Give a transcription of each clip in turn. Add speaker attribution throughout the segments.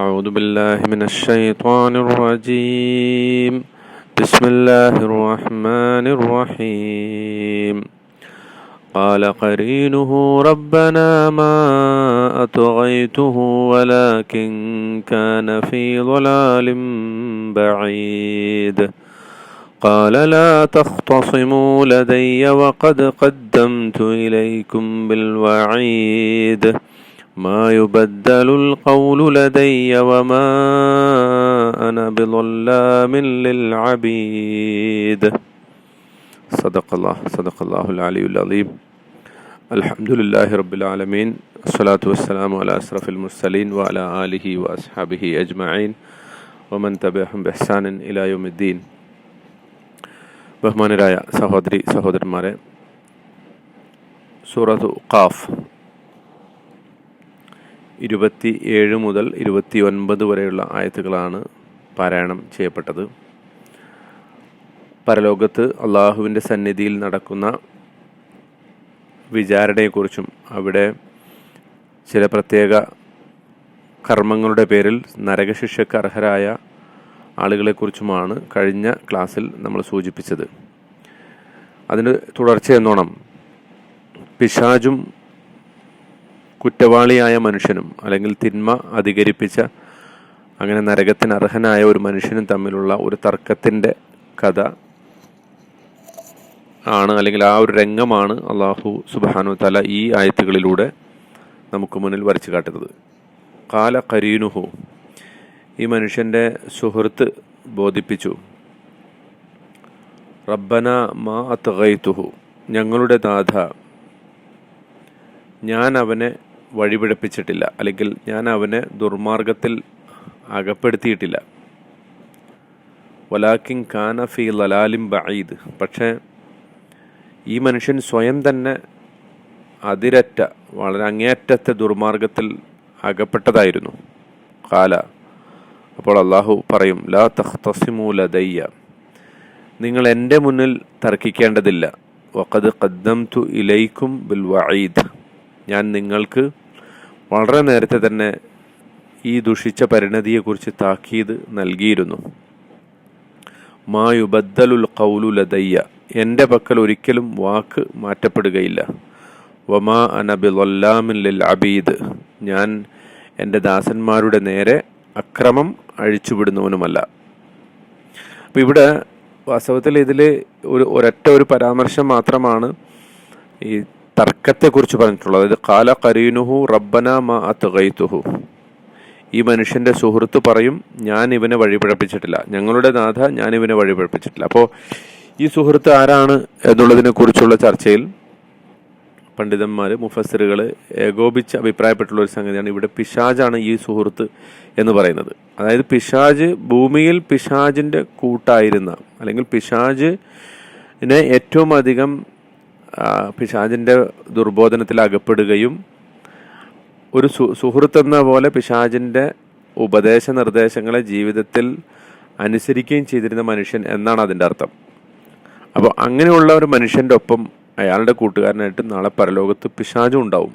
Speaker 1: أعوذ بالله من الشيطان الرجيم. بسم الله الرحمن الرحيم. قال قرينه ربنا ما أطغيته ولكن كان في ضلال بعيد. قال لا تختصموا لدي وقد قدمت إليكم بالوعيد. ما يبدل القول لدي وما أنا بظلام للعبيد صدق الله صدق الله العلي العظيم الحمد لله رب العالمين الصلاة والسلام على أشرف المرسلين وعلى آله وأصحابه أجمعين ومن تبعهم بإحسان إلى يوم الدين ബഹുമാനരായ സഹോദരി സഹോദരന്മാരെ സൂറത്തു ഖാഫ് ഇരുപത്തി ഏഴ് മുതൽ ഇരുപത്തി ഒൻപത് വരെയുള്ള ആയത്തുകളാണ് പാരായണം ചെയ്യപ്പെട്ടത്. പരലോകത്ത് അള്ളാഹുവിന്റെ സന്നിധിയിൽ നടക്കുന്ന വിചാരണയെക്കുറിച്ചും അവിടെ ചില പ്രത്യേക കർമ്മങ്ങളുടെ പേരിൽ നരകശിക്ഷയ്ക്ക് അർഹരായ ആളുകളെക്കുറിച്ചുമാണ് കഴിഞ്ഞ ക്ലാസ്സിൽ നമ്മൾ സൂചിപ്പിച്ചത്. അതിന് തുടർച്ചയെന്നോണം പിശാജും കുറ്റവാളിയായ മനുഷ്യനും അല്ലെങ്കിൽ തിന്മ അധികരിപ്പിച്ച അങ്ങനെ നരകത്തിന് അർഹനായ ഒരു മനുഷ്യനും തമ്മിലുള്ള ഒരു തർക്കത്തിന്റെ കഥ ആണ് അല്ലെങ്കിൽ ആ ഒരു രംഗമാണ് അള്ളാഹു സുബാനു തല ഈ ആയത്തുകളിലൂടെ നമുക്ക് മുന്നിൽ വരച്ചു കാട്ടുന്നത്. കാല കരീനുഹു ഈ മനുഷ്യന്റെ സുഹൃത്ത് ബോധിപ്പിച്ചു. റബ്ബന മാ അത്തകൈത്തുഹു ഞങ്ങളുടെ നാഥ ഞാൻ അവനെ വഴിപിഴപ്പിച്ചിട്ടില്ല. അല്ലെങ്കിൽ ഞാൻ അവനെ ദുർമാർഗത്തിൽ അകപ്പെടുത്തിയിട്ടില്ല. വലാക്കിൻ കാന ഫി ലലാലിം ബഈദ്. പക്ഷേ ഈ മനുഷ്യൻ സ്വയം തന്നെ അതിരറ്റ വളരെ അങ്ങേയറ്റത്തെ ദുർമാർഗത്തിൽ അകപ്പെട്ടതായിരുന്നു. കാല അപ്പോൾ അള്ളാഹു പറയും ലാ തഖ്തസിമു ലദയ്യ. നിങ്ങൾ എന്റെ മുന്നിൽ തർക്കിക്കേണ്ടതില്ല. വഖദ് ഖദ്ദംതു ഇലൈക്കും ബിൽ വഈദ്. ഞാൻ നിങ്ങൾക്ക് വളരെ നേരത്തെ തന്നെ ഈ ദുഷിച്ച പരിണതിയെക്കുറിച്ച് താക്കീത് നൽകിയിരുന്നു. മായുബദ്ദലുൽ കൗലു ലതയ്യ എന്റെ പക്കൽ ഒരിക്കലും വാക്ക് മാറ്റപ്പെടുകയില്ല. വമാ അനബിലൊല്ലാമിൻ ലിൽ അബീദ് ഞാൻ എന്റെ ദാസന്മാരുടെ നേരെ അക്രമം അഴിച്ചുവിടുന്നവനുമല്ല. അപ്പം ഇവിടെ വാസ്തവത്തിൽ ഇതിൽ ഒരു ഒരൊറ്റ ഒരു പരാമർശം മാത്രമാണ് ഈ തർക്കത്തെക്കുറിച്ച് പറഞ്ഞിട്ടുള്ളത്. അതായത് കാല കരീനുഹു റബ്ബന മാ ഈ മനുഷ്യന്റെ സുഹൃത്ത് പറയും ഞാൻ ഇവനെ വഴിപിഴപ്പിച്ചിട്ടില്ല. ഞങ്ങളുടെ നാഥ ഞാൻ ഇവനെ വഴിപിഴപ്പിച്ചിട്ടില്ല. അപ്പോൾ ഈ സുഹൃത്ത് ആരാണ് എന്നുള്ളതിനെ കുറിച്ചുള്ള ചർച്ചയിൽ പണ്ഡിതന്മാർ മുഫസറുകൾ ഏകോപിച്ച് അഭിപ്രായപ്പെട്ടുള്ള ഒരു സംഗതിയാണ് ഇവിടെ പിശാജാണ് ഈ സുഹൃത്ത് എന്ന് പറയുന്നത്. അതായത് പിശാജ് ഭൂമിയിൽ പിശാജിന്റെ കൂട്ടായിരുന്ന അല്ലെങ്കിൽ പിശാജിനെ ഏറ്റവും അധികം പിശാജിന്റെ ദുർബോധനത്തിൽ അകപ്പെടുകയും ഒരു സു സുഹൃത്ത് എന്ന പോലെ പിശാജിന്റെ ഉപദേശ നിർദ്ദേശങ്ങളെ ജീവിതത്തിൽ അനുസരിക്കുകയും ചെയ്തിരുന്ന മനുഷ്യൻ എന്നാണ് അതിന്റെ അർത്ഥം. അപ്പോൾ അങ്ങനെയുള്ള ഒരു മനുഷ്യന്റെ ഒപ്പം അയാളുടെ കൂട്ടുകാരനായിട്ട് നാളെ പരലോകത്ത് പിശാചും ഉണ്ടാവും.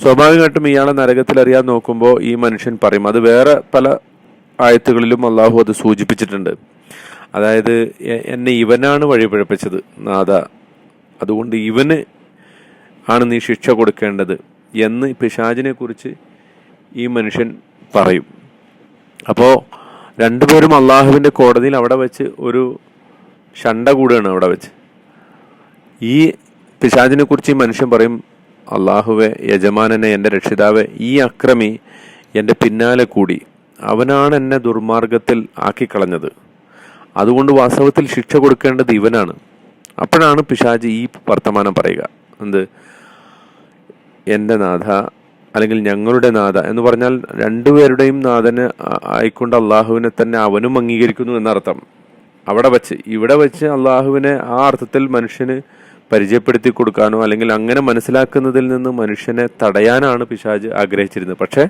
Speaker 1: സ്വാഭാവികമായിട്ടും ഇയാളെ നരകത്തിൽ അറിയാൻ നോക്കുമ്പോൾ ഈ മനുഷ്യൻ പറയും അത് വേറെ പല ആയത്തുകളിലും അള്ളാഹു അത് സൂചിപ്പിച്ചിട്ടുണ്ട്. അതായത് എന്നെ ഇവനാണ് വഴിപിഴപ്പിച്ചത് നാഥ അതുകൊണ്ട് ഇവന് ആണ് നീ ശിക്ഷ കൊടുക്കേണ്ടത് എന്ന് പിശാജിനെ കുറിച്ച് ഈ മനുഷ്യൻ പറയും. അപ്പോൾ രണ്ടുപേരും അള്ളാഹുവിന്റെ കോടതിയിൽ അവിടെ വെച്ച് ഒരു ഷണ്ട കൂടുകയാണ് അവിടെ വെച്ച്. ഈ പിശാജിനെക്കുറിച്ച് ഈ മനുഷ്യൻ പറയും അള്ളാഹുവെ യജമാനനെ എന്റെ രക്ഷിതാവെ ഈ അക്രമി എന്റെ പിന്നാലെ കൂടി. അവനാണ് എന്നെ ദുർമാർഗത്തിൽ ആക്കിക്കളഞ്ഞത്. അതുകൊണ്ട് വാസ്തവത്തിൽ ശിക്ഷ കൊടുക്കേണ്ടത് ഇവനാണ്. അപ്പോഴാണ് പിശാജ് ഈ വർത്തമാനം പറയുക. എന്ത്? എന്റെ നാഥ അല്ലെങ്കിൽ ഞങ്ങളുടെ നാഥ എന്ന് പറഞ്ഞാൽ രണ്ടുപേരുടെയും നാഥന് ആയിക്കൊണ്ട് അള്ളാഹുവിനെ തന്നെ അവനും അംഗീകരിക്കുന്നു എന്നർത്ഥം. അവിടെ വച്ച് ഇവിടെ വച്ച് അള്ളാഹുവിനെ ആ അർത്ഥത്തിൽ മനുഷ്യന് പരിചയപ്പെടുത്തി കൊടുക്കാനോ അല്ലെങ്കിൽ അങ്ങനെ മനസ്സിലാക്കുന്നതിൽ നിന്ന് മനുഷ്യനെ തടയാനാണ് പിശാജ് ആഗ്രഹിച്ചിരുന്നത്. പക്ഷേ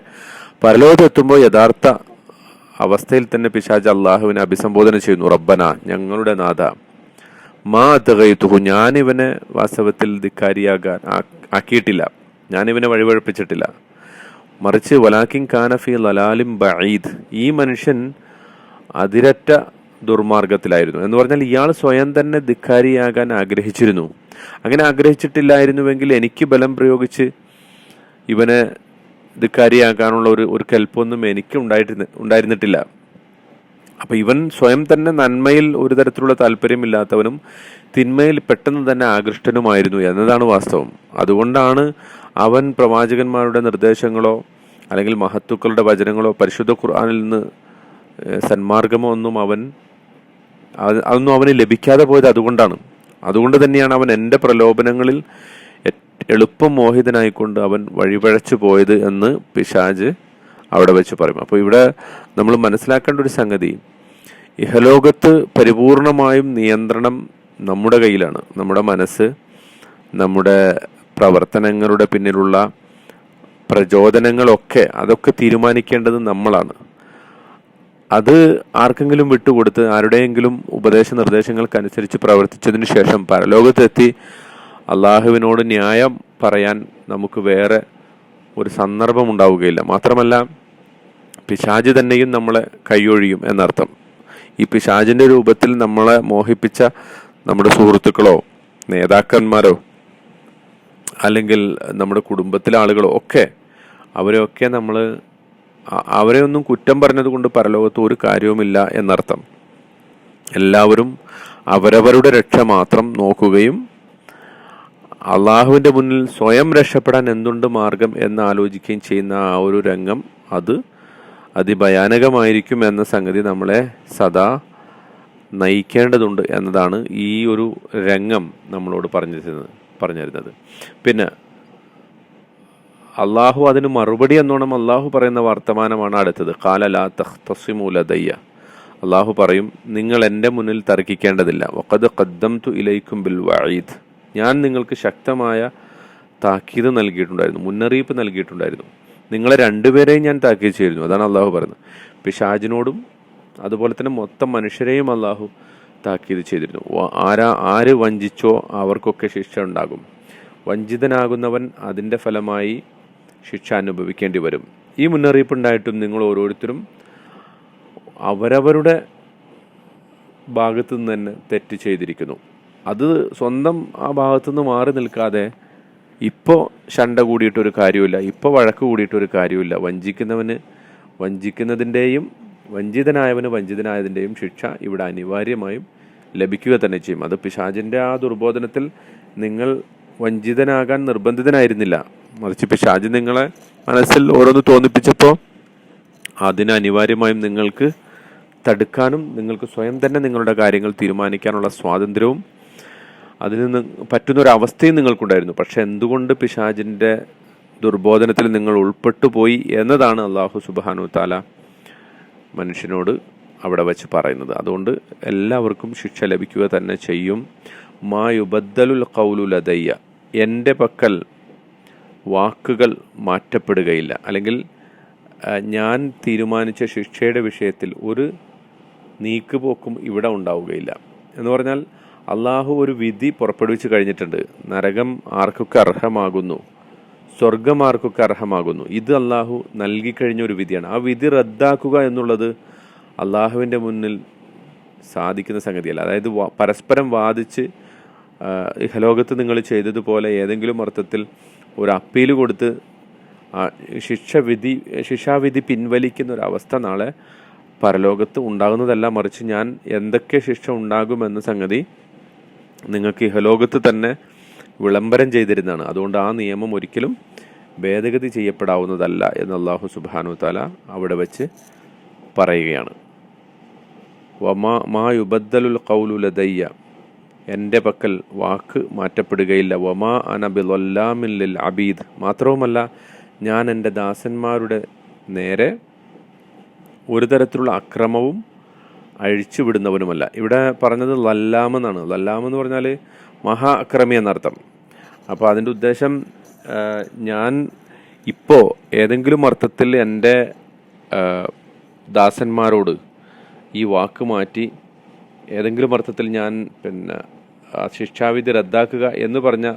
Speaker 1: പരലോകത്തെത്തുമ്പോൾ യഥാർത്ഥ അവസ്ഥയിൽ തന്നെ പിശാജ് അള്ളാഹുവിനെ അഭിസംബോധന ചെയ്യുന്നു. റബ്ബന ഞങ്ങളുടെ നാഥ മാ തകയത്തുഹു ഞാനിവനെ വാസ്തവത്തിൽ ധിക്കാരിയാകാൻ ആക്കിയിട്ടില്ല. ഞാനിവനെ വഴിപഴപ്പിച്ചിട്ടില്ല മറിച്ച് വലാക്കിൻ കാനഫി ലലാലിം ബഈദ്. ഈ മനുഷ്യൻ അതിരറ്റ ദുർമാർഗത്തിലായിരുന്നു. എന്ന് പറഞ്ഞാൽ ഇയാൾ സ്വയം തന്നെ ധിക്കാരിയാകാൻ ആഗ്രഹിച്ചിരുന്നു. അങ്ങനെ ആഗ്രഹിച്ചിട്ടില്ലായിരുന്നുവെങ്കിൽ എനിക്ക് ബലം പ്രയോഗിച്ച് ഇവനെ ധിക്കാരിയാക്കാനുള്ള ഒരു ഒരു കൽപ്പൊന്നും എനിക്ക് ഉണ്ടായിട്ട് ഉണ്ടായിരുന്നിട്ടില്ല. അപ്പൊ ഇവൻ സ്വയം തന്നെ നന്മയിൽ ഒരു തരത്തിലുള്ള താല്പര്യമില്ലാത്തവനും തിന്മയിൽ പെട്ടെന്ന് തന്നെ ആകൃഷ്ടനുമായിരുന്നു എന്നതാണ് വാസ്തവം. അതുകൊണ്ടാണ് അവൻ പ്രവാചകന്മാരുടെ നിർദ്ദേശങ്ങളോ അല്ലെങ്കിൽ മഹത്തുക്കളുടെ വചനങ്ങളോ പരിശുദ്ധ ഖുർആാനിൽ നിന്ന് സന്മാർഗമോ ഒന്നും അവൻ അതൊന്നും അവന് ലഭിക്കാതെ പോയത് അതുകൊണ്ടാണ്. അതുകൊണ്ട് തന്നെയാണ് അവൻ എന്റെ പ്രലോഭനങ്ങളിൽ എളുപ്പം മോഹിതനായിക്കൊണ്ട് അവൻ വഴിപഴച്ചു പോയത് എന്ന് പിശാജ് അവിടെ വെച്ച് പറയും. അപ്പോൾ ഇവിടെ നമ്മൾ മനസ്സിലാക്കേണ്ട ഒരു സംഗതി ഇഹലോകത്ത് പരിപൂർണമായും നിയന്ത്രണം നമ്മുടെ കയ്യിലാണ്. നമ്മുടെ മനസ്സ് നമ്മുടെ പ്രവർത്തനങ്ങളുടെ പിന്നിലുള്ള പ്രചോദനങ്ങളൊക്കെ അതൊക്കെ തീരുമാനിക്കേണ്ടത് നമ്മളാണ്. അത് ആർക്കെങ്കിലും വിട്ടുകൊടുത്ത് ആരുടെയെങ്കിലും ഉപദേശ നിർദ്ദേശങ്ങൾക്കനുസരിച്ച് പ്രവർത്തിച്ചതിന് ശേഷം പരലോകത്തെത്തി അള്ളാഹുവിനോട് ന്യായം പറയാൻ നമുക്ക് വേറെ ഒരു സന്ദർഭം ഉണ്ടാവുകയില്ല. മാത്രമല്ല പിശാജ് തന്നെയും നമ്മളെ കൈയൊഴിയും എന്നർത്ഥം. ഈ പിശാജിന്റെ രൂപത്തിൽ നമ്മളെ മോഹിപ്പിച്ച നമ്മുടെ സുഹൃത്തുക്കളോ നേതാക്കന്മാരോ അല്ലെങ്കിൽ നമ്മുടെ കുടുംബത്തിലെ ആളുകളോ ഒക്കെ അവരെയൊക്കെ നമ്മൾ അവരെ ഒന്നും കുറ്റം പറഞ്ഞത് കൊണ്ട് പരലോകത്ത് ഒരു കാര്യവുമില്ല എന്നർത്ഥം. എല്ലാവരും അവരവരുടെ രക്ഷ മാത്രം നോക്കുകയും അള്ളാഹുവിന്റെ മുന്നിൽ സ്വയം രക്ഷപ്പെടാൻ എന്തുണ്ട് മാർഗം എന്ന് ആലോചിക്കുകയും ചെയ്യുന്ന ആ ഒരു രംഗം അത് അതിഭയാനകമായിരിക്കും എന്ന സംഗതി നമ്മളെ സദാ നയിക്കേണ്ടതുണ്ട് എന്നതാണ് ഈ ഒരു രംഗം നമ്മളോട് പറഞ്ഞിരുന്നത് പറഞ്ഞിരുന്നത്. പിന്നെ അള്ളാഹു അതിന് മറുപടി എന്നോണം അള്ളാഹു പറയുന്ന വർത്തമാനമാണ് അടുത്തത്. കാലലാ തഹ്തസിമുലതയ്യ അള്ളാഹു പറയും നിങ്ങൾ എന്റെ മുന്നിൽ തർക്കിക്കേണ്ടതില്ല. വഖദ് കദ്ദം തു ഇലൈക്കും ബിൽ വഈദ്. ഞാൻ നിങ്ങൾക്ക് ശക്തമായ താക്കീത് നൽകിയിട്ടുണ്ടായിരുന്നു മുന്നറിയിപ്പ് നൽകിയിട്ടുണ്ടായിരുന്നു. നിങ്ങളെ രണ്ടുപേരെയും ഞാൻ താക്കീത് ചെയ്തിരുന്നു. അതാണ് അള്ളാഹു പറയുന്നത്. പിശാജിനോടും അതുപോലെ തന്നെ മൊത്തം മനുഷ്യരെയും അള്ളാഹു താക്കീത് ചെയ്തിരുന്നു. ആരാ ആര് വഞ്ചിച്ചോ അവർക്കൊക്കെ ശിക്ഷ ഉണ്ടാകും. വഞ്ചിതനാകുന്നവൻ അതിന്റെ ഫലമായി ശിക്ഷ അനുഭവിക്കേണ്ടി വരും. ഈ മുന്നറിയിപ്പ് ഉണ്ടായിട്ടും നിങ്ങൾ ഓരോരുത്തരും അവരവരുടെ ഭാഗത്തു നിന്ന് തന്നെ തെറ്റ് ചെയ്തിരിക്കുന്നു. അത് സ്വന്തം ആ ഭാഗത്തു നിന്ന് മാറി നിൽക്കാതെ ഇപ്പോൾ ശണ്ട കൂടിയിട്ടൊരു കാര്യമില്ല ഇപ്പോൾ വഴക്ക് കൂടിയിട്ടൊരു കാര്യമില്ല വഞ്ചിക്കുന്നവന് വഞ്ചിക്കുന്നതിന്റെയും വഞ്ചിതനായവന് വഞ്ചിതനായതിന്റെയും ശിക്ഷ ഇവിടെ അനിവാര്യമായും ലഭിക്കുക തന്നെ ചെയ്യും. അത് പിശാചിന്റെ ആ ദുർബോധനത്തിൽ നിങ്ങൾ വഞ്ചിതനാകാൻ നിർബന്ധിതനായിരുന്നില്ല. മറിച്ച് പിശാജ് നിങ്ങളെ മനസ്സിൽ ഓരോന്ന് തോന്നിപ്പിച്ചപ്പോൾ അതിന് അനിവാര്യമായും നിങ്ങൾക്ക് തടുക്കാനും നിങ്ങൾക്ക് സ്വയം തന്നെ നിങ്ങളുടെ കാര്യങ്ങൾ തീരുമാനിക്കാനുള്ള സ്വാതന്ത്ര്യവും അതിൽ നിന്ന് പറ്റുന്ന ഒരു അവസ്ഥയും നിങ്ങൾക്കുണ്ടായിരുന്നു. പക്ഷെ എന്തുകൊണ്ട് പിശാജിന്റെ ദുർബോധനത്തിൽ നിങ്ങൾ ഉൾപ്പെട്ടു പോയി എന്നതാണ് അള്ളാഹു സുബാനു താല മനുഷ്യനോട് അവിടെ വെച്ച് പറയുന്നത്. അതുകൊണ്ട് എല്ലാവർക്കും ശിക്ഷ ലഭിക്കുക തന്നെ ചെയ്യും. മായുബദ്ദലുൽ കൗലുലതയ്യ എന്റെ പക്കൽ വാക്കുകൾ മാറ്റപ്പെടുകയില്ല. അല്ലെങ്കിൽ ഞാൻ തീരുമാനിച്ച ശിക്ഷയുടെ വിഷയത്തിൽ ഒരു നീക്കുപോക്കും ഇവിടെ ഉണ്ടാവുകയില്ല. എന്ന് പറഞ്ഞാൽ അള്ളാഹു ഒരു വിധി പുറപ്പെടുവിച്ച് കഴിഞ്ഞിട്ടുണ്ട്. നരകം ആർക്കൊക്കെ അർഹമാകുന്നു? സ്വർഗം ആർക്കൊക്കെ അർഹമാകുന്നു? ഇത് അള്ളാഹു നൽകിക്കഴിഞ്ഞ ഒരു വിധിയാണ്. ആ വിധി റദ്ദാക്കുക എന്നുള്ളത് അള്ളാഹുവിന്റെ മുന്നിൽ സാധിക്കുന്ന സംഗതിയല്ല. അതായത് പരസ്പരം വാദിച്ച് ഇഹലോകത്ത് നിങ്ങൾ ചെയ്തതുപോലെ ഏതെങ്കിലും അർത്ഥത്തിൽ ഒരു അപ്പീൽ കൊടുത്ത് ആ ശിക്ഷവിധി ശിക്ഷാവിധി പിൻവലിക്കുന്ന ഒരു അവസ്ഥ നാളെ പരലോകത്ത് ഉണ്ടാകുന്നതല്ല. മറിച്ച് ഞാൻ എന്തൊക്കെ ശിക്ഷ ഉണ്ടാകുമെന്ന സംഗതി നിങ്ങൾക്ക് ഇഹലോകത്ത് തന്നെ വിളംബരം ചെയ്തിരുന്നതാണ്. അതുകൊണ്ട് ആ നിയമം ഒരിക്കലും ഭേദഗതി ചെയ്യപ്പെടാവുന്നതല്ല എന്ന് അള്ളാഹു സുബാനു താല അവിടെ വെച്ച് പറയുകയാണ്. വമാ മാ യുബദ്ദലുൽ കൗലു ലദയ്യ. എന്റെ പക്കൽ വാക്ക് മാറ്റപ്പെടുകയില്ല. വമാ അനബിലൊല്ലാമില്ലിൽ അബീദ്. മാത്രവുമല്ല ഞാൻ എന്റെ ദാസന്മാരുടെ നേരെ ഒരു തരത്തിലുള്ള അക്രമവും അഴിച്ചുവിടുന്നവനുമല്ല. ഇവിടെ പറഞ്ഞത് ലല്ലാമെന്നാണ് ലല്ലാമെന്ന് പറഞ്ഞാൽ മഹാ അക്രമി എന്നർത്ഥം. അപ്പോൾ അതിന്റെ ഉദ്ദേശം ഞാൻ ഇപ്പോൾ ഏതെങ്കിലും അർത്ഥത്തിൽ എന്റെ ദാസന്മാരോട് ഈ വാക്ക് മാറ്റി ഏതെങ്കിലും അർത്ഥത്തിൽ ഞാൻ പിന്നെ ശിക്ഷാവിധി റദ്ദാക്കുക എന്ന് പറഞ്ഞ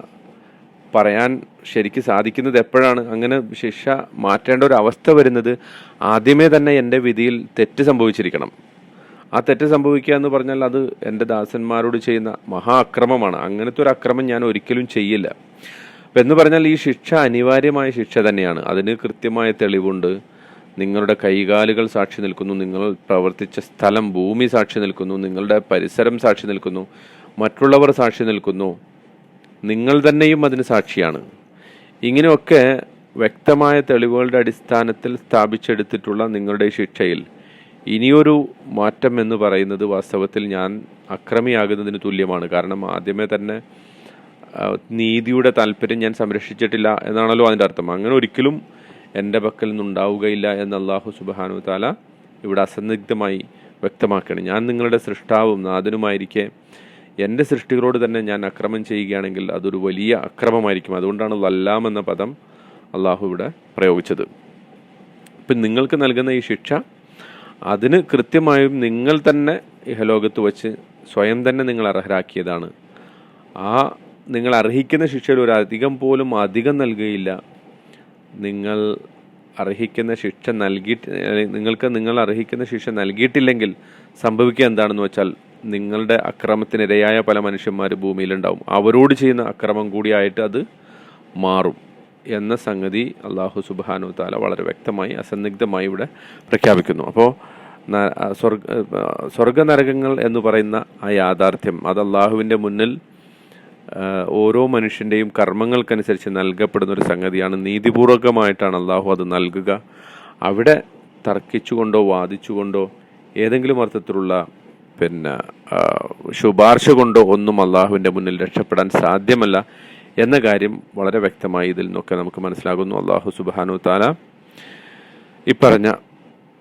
Speaker 1: പറയാൻ ശരിക്ക് സാധിക്കുന്നത് എപ്പോഴാണ്? അങ്ങനെ ശിക്ഷ മാറ്റേണ്ട ഒരു അവസ്ഥ വരുന്നത് ആദ്യമേ തന്നെ എന്റെ വിധിയിൽ തെറ്റ് സംഭവിച്ചിരിക്കണം. ആ തെറ്റ് സംഭവിക്കുക എന്ന് പറഞ്ഞാൽ അത് എന്റെ ദാസന്മാരോട് ചെയ്യുന്ന മഹാ അക്രമമാണ് അങ്ങനത്തെ ഒരു അക്രമം ഞാൻ ഒരിക്കലും ചെയ്യില്ല. അപ്പം എന്ന് പറഞ്ഞാൽ ഈ ശിക്ഷ അനിവാര്യമായ ശിക്ഷ തന്നെയാണ്. അതിന് കൃത്യമായ തെളിവുണ്ട്. നിങ്ങളുടെ കൈകാലുകൾ സാക്ഷി നിൽക്കുന്നു. നിങ്ങൾ പ്രവർത്തിച്ച സ്ഥലം ഭൂമി സാക്ഷി നിൽക്കുന്നു. നിങ്ങളുടെ പരിസരം സാക്ഷി നിൽക്കുന്നു. മറ്റുള്ളവർ സാക്ഷി നിൽക്കുന്നു. നിങ്ങൾ തന്നെയും അതിന് സാക്ഷിയാണ്. ഇങ്ങനെയൊക്കെ വ്യക്തമായ തെളിവുകളുടെ അടിസ്ഥാനത്തിൽ സ്ഥാപിച്ചെടുത്തിട്ടുള്ള നിങ്ങളുടെ ശിക്ഷയിൽ ഇനിയൊരു മാറ്റം എന്ന് പറയുന്നത് വാസ്തവത്തിൽ ഞാൻ അക്രമിയാകുന്നതിന് തുല്യമാണ്. കാരണം ആദ്യമേ തന്നെ നീതിയുടെ താല്പര്യം ഞാൻ സംരക്ഷിച്ചിട്ടില്ല എന്നാണല്ലോ അതിന്റെ അർത്ഥം. അങ്ങനെ ഒരിക്കലും എന്റെ പക്കൽ നിന്നുണ്ടാവുകയില്ല എന്ന് അള്ളാഹു സുബാനു താല ഇവിടെ അസന്നിഗ്ധമായി വ്യക്തമാക്കണം ഞാൻ നിങ്ങളുടെ സൃഷ്ടാവും നാഥനുമായിരിക്കെ എന്റെ സൃഷ്ടികളോട് തന്നെ ഞാൻ അക്രമം ചെയ്യുകയാണെങ്കിൽ അതൊരു വലിയ അക്രമമായിരിക്കും. അതുകൊണ്ടാണ് ലല്ലാം എന്ന പദം അള്ളാഹു ഇവിടെ പ്രയോഗിച്ചത്. ഇപ്പം നിങ്ങൾക്ക് നൽകുന്ന ഈ ശിക്ഷ അതിന് കൃത്യമായും നിങ്ങൾ തന്നെ ഇഹലോകത്ത് വച്ച് സ്വയം തന്നെ നിങ്ങൾ അർഹരാക്കിയതാണ്. ആ നിങ്ങൾ അർഹിക്കുന്ന ശിക്ഷയിൽ ഒരു അധികം പോലും അധികം നൽകുകയില്ല. നിങ്ങൾ അർഹിക്കുന്ന ശിക്ഷ നൽകിയിട്ട് നിങ്ങൾക്ക് നിങ്ങൾ അർഹിക്കുന്ന ശിക്ഷ നൽകിയിട്ടില്ലെങ്കിൽ സംഭവിക്കുക എന്താണെന്ന് വെച്ചാൽ നിങ്ങളുടെ അക്രമത്തിനിരയായ പല മനുഷ്യന്മാർ ഭൂമിയിലുണ്ടാവും. അവരോട് ചെയ്യുന്ന അക്രമം കൂടിയായിട്ട് അത് മാറും. എന്ന സംഗതി അള്ളാഹു സുബാനു താല വളരെ വ്യക്തമായി അസന്നിഗ്ധമായി ഇവിടെ പ്രഖ്യാപിക്കുന്നു. അപ്പോൾ സ്വർഗ നരകങ്ങൾ എന്ന് പറയുന്ന ആ യാഥാർത്ഥ്യം അത് അള്ളാഹുവിന്റെ മുന്നിൽ ഓരോ മനുഷ്യന്റെയും കർമ്മങ്ങൾക്കനുസരിച്ച് നൽകപ്പെടുന്ന ഒരു സംഗതിയാണ്. നീതിപൂർവകമായിട്ടാണ് അള്ളാഹു അത് നൽകുക. അവിടെ തർക്കിച്ചുകൊണ്ടോ വാദിച്ചുകൊണ്ടോ ഏതെങ്കിലും അർത്ഥത്തിലുള്ള പിന്നെ ശുപാർശ കൊണ്ടോ ഒന്നും അള്ളാഹുവിന്റെ മുന്നിൽ രക്ഷപ്പെടാൻ സാധ്യമല്ല. എന്ന കാര്യം വളരെ വ്യക്തമായി ഇതിൽ നിന്നൊക്കെ നമുക്ക് മനസ്സിലാകുന്നു. അള്ളാഹു സുബാനു താല ഇപ്പറഞ്ഞ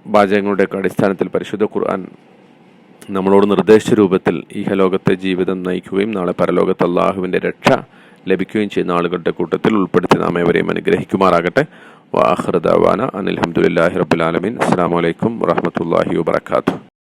Speaker 1: വാചകങ്ങളുടെയൊക്കെ അടിസ്ഥാനത്തിൽ പരിശുദ്ധ ഖുർആൻ നമ്മളോട് നിർദ്ദേശിച്ച രൂപത്തിൽ ഇഹലോകത്തെ ജീവിതം നയിക്കുകയും നാളെ പരലോകത്ത് അള്ളാഹുവിന്റെ രക്ഷ ലഭിക്കുകയും ചെയ്യുന്ന ആളുകളുടെ കൂട്ടത്തിൽ ഉൾപ്പെടുത്തി നാം ഏവരെയും അനുഗ്രഹിക്കുമാറാകട്ടെ. വാഹൃദാന അനിൽഹമുല്ലാഹി റബുലാലമീൻ അസ്സാം വലൈക്കും വാഹമത്തല്ലാഹി വാത്തു